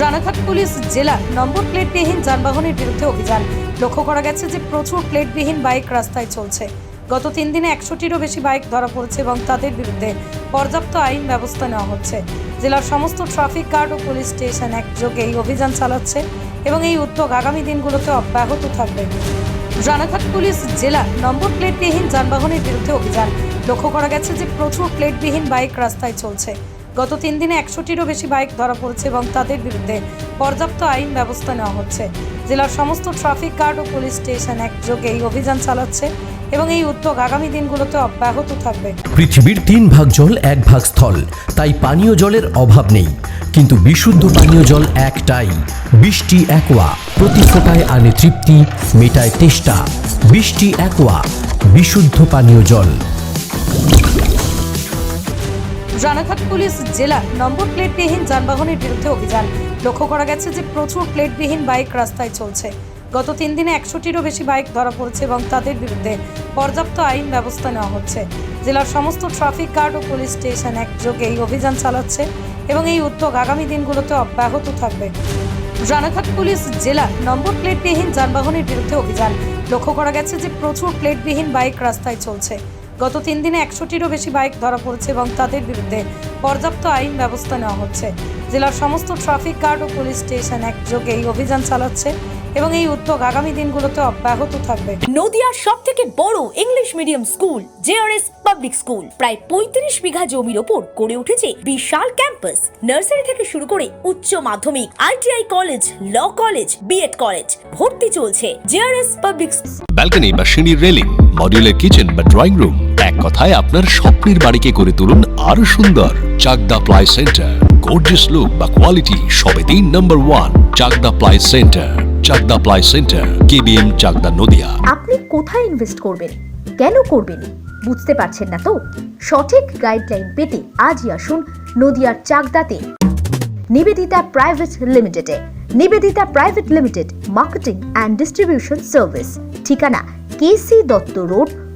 Ranaghat police জেলা নম্বর প্লেটবিহীন যানবাহনের বিরুদ্ধে অভিযান। লক্ষ্য করা গেছে যে প্রচুর প্লেটবিহীন বাইক রাস্তায় চলছে। গত তিন দিনে একশোটিরও বেশি বাইক ধরা পড়েছে এবং তাদের বিরুদ্ধে পর্যাপ্ত আইন ব্যবস্থা নেওয়া হচ্ছে। জেলার সমস্ত ট্রাফিক গার্ড ও পুলিশ স্টেশন একযোগে এই অভিযান চালাচ্ছে এবং এই উদ্যোগ আগামী দিনগুলোতে অব্যাহত থাকবে। রানাঘাট পুলিশ জেলা নম্বর প্লেটবিহীন যানবাহনের বিরুদ্ধে অভিযান। লক্ষ্য করা গেছে যে প্রচুর প্লেটবিহীন বাইক রাস্তায় চলছে। গত তিন দিনে একশোটিরও বেশি বাইক ধরা পড়েছে এবং তাদের বিরুদ্ধে পর্যাপ্ত আইন ব্যবস্থা নেওয়া হচ্ছে। জেলার সমস্ত ট্রাফিক গার্ড ও পুলিশ স্টেশন একযোগে এই অভিযান চালাচ্ছে এবং এই উদ্যোগ আগামী দিনগুলোতে অব্যাহত থাকবে। পৃথিবীর তিন ভাগ জল, এক ভাগ স্থল। তাই পানীয় জলের অভাব নেই। কিন্তু বিশুদ্ধ পানীয় জল একটাই। বৃষ্টি, একোয়া। প্রতি ফোটায় আনে তৃপ্তি, মেটায় তেষ্টা। বৃষ্টি, একোয়া। বিশুদ্ধ পানীয় জল। রানাঘাট পুলিশ জেলা নম্বর প্লেটবিহীন যানবাহনের বিরুদ্ধে অভিযান। লক্ষ্য করা গেছে যে প্রচুর প্লেটবিহীন বাইক রাস্তায় চলছে। গত তিন দিনে একশোটিরও বেশি বাইক ধরা পড়েছে এবং তাদের বিরুদ্ধে পর্যাপ্ত আইন ব্যবস্থা নেওয়া হচ্ছে। জেলার সমস্ত ট্রাফিক গার্ড ও পুলিশ স্টেশন একযোগে এই অভিযান চালাচ্ছে এবং এই উদ্যোগ আগামী দিনগুলোতে অব্যাহত থাকবে। রানাঘাট পুলিশ জেলা নম্বর প্লেটবিহীন যানবাহনের বিরুদ্ধে অভিযান। লক্ষ্য করা গেছে যে প্রচুর প্লেটবিহীন বাইক রাস্তায় চলছে। গত তিন দিনে একশোটিরও বেশি বাইক ধরা পড়েছে এবং তাদের বিরুদ্ধে পর্যাপ্ত আইন ব্যবস্থা নেওয়া হচ্ছে। জেলার সমস্ত ট্রাফিক গার্ড ও পুলিশ স্টেশন একযোগে এই অভিযান চালাচ্ছে এবং এই উদ্যোগ আগামী দিনগুলোতে অব্যাহত থাকবে। নদিয়ার সব থেকে বড় English medium school JRS public school প্রায় পঁয়ত্রিশ বিঘা জমির ওপর গড়ে উঠেছে বিশাল ক্যাম্পাস। নার্সারি থেকে শুরু করে উচ্চ মাধ্যমিক ITI college law college BEd college ভর্তি চলছে জেআরএস পাবলিক ব্যালকনি বা সিঁড়ির রেলিং মডিউলার কিচেন বা ড্রয়িং রুম এক কথায় আপনার স্বপ্নের বাড়িকে করে তুলুন আরও সুন্দর। Chakdah ply centre. Gorgeous look বা কোয়ালিটি সবে তিন নম্বর one Chakdah ply centre. Chakdah ply centre. KBM Chakdah Nadia. আপনি কোথায় ইনভেস্ট করবেন? কেন করবেন? বুঝতে পারছেন না তো? সঠিক গাইডলাইন পেতে আজই আসুন নদিয়ার চাকদাতে। নিবেদিতা প্রাইভেট লিমিটেডে Nivedita private limited marketing and distribution service ঠিকানা কেসি দত্ত রোড